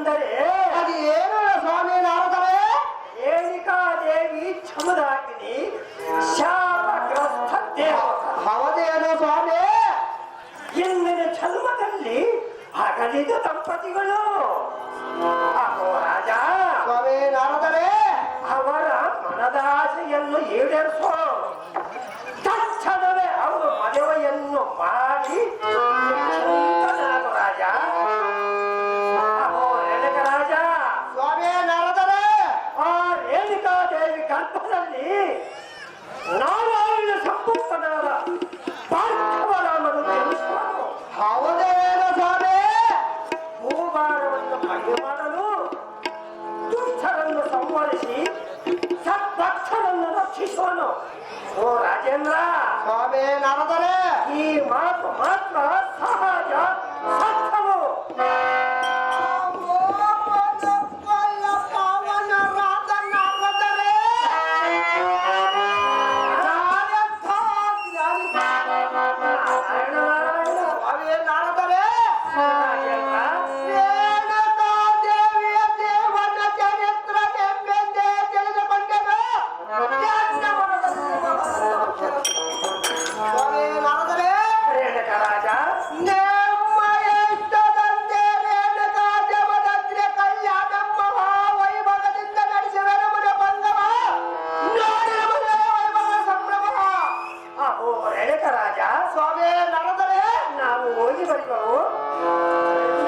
ಅಂದರೆ ನಡೆದ ರಾಜ, ಸ್ವಾಮಿ ನರದರೆ, ನಾವು ಹೋಗಿ ಬರುವವು.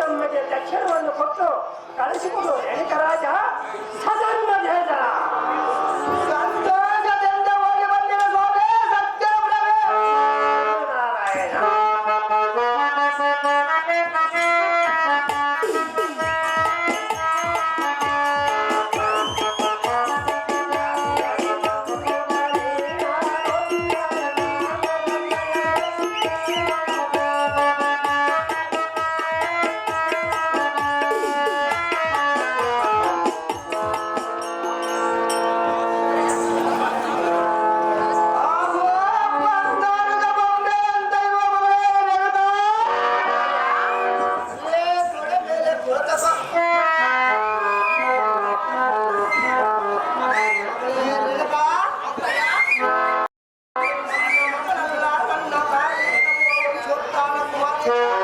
ನಮಗೆ ದಕ್ಷಿಣವನ್ನು ಕೊಟ್ಟು ಕಳಿಸಿಕೊಂಡು ರೇಣಕ ರಾಜ, ಸದರ್ಮ ದೇವರ ನಾರಾಯಣ. Thank you.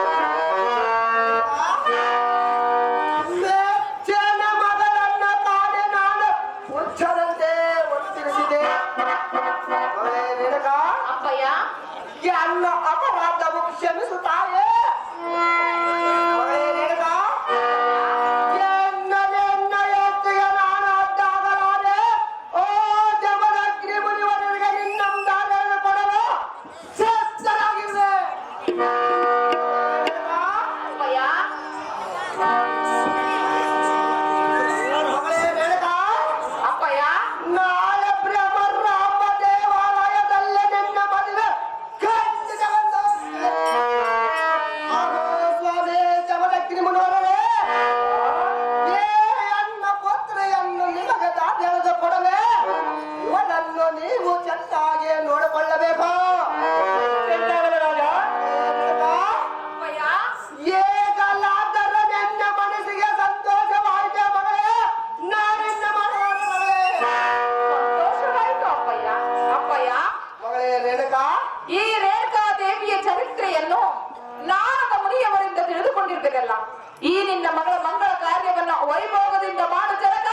ಮಾಡಿದ್ದಲ್ಲ ಈ ನಿನ್ನ ಮಗಳ ಮಂಗಳ ಕಾರ್ಯವನ್ನು ವೈಭೋಗದಿಂದ ಮಾಡು ಜನಕ.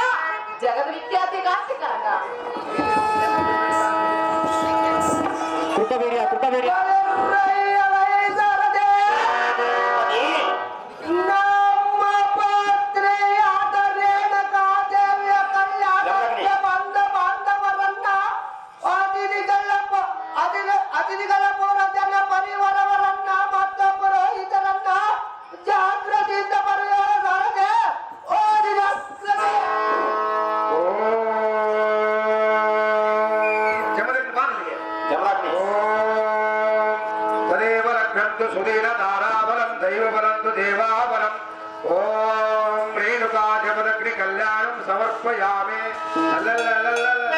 ಜಗದ್ವಿಖ್ಯಾತ తదేవ లగ్నంతు సుధీర తారాబలం దైవబలంతు దేవాబలం ఓం రేణుకా జపదగ్ని కళ్యాణం సమర్పయామే అల్లల్లల్లల్ల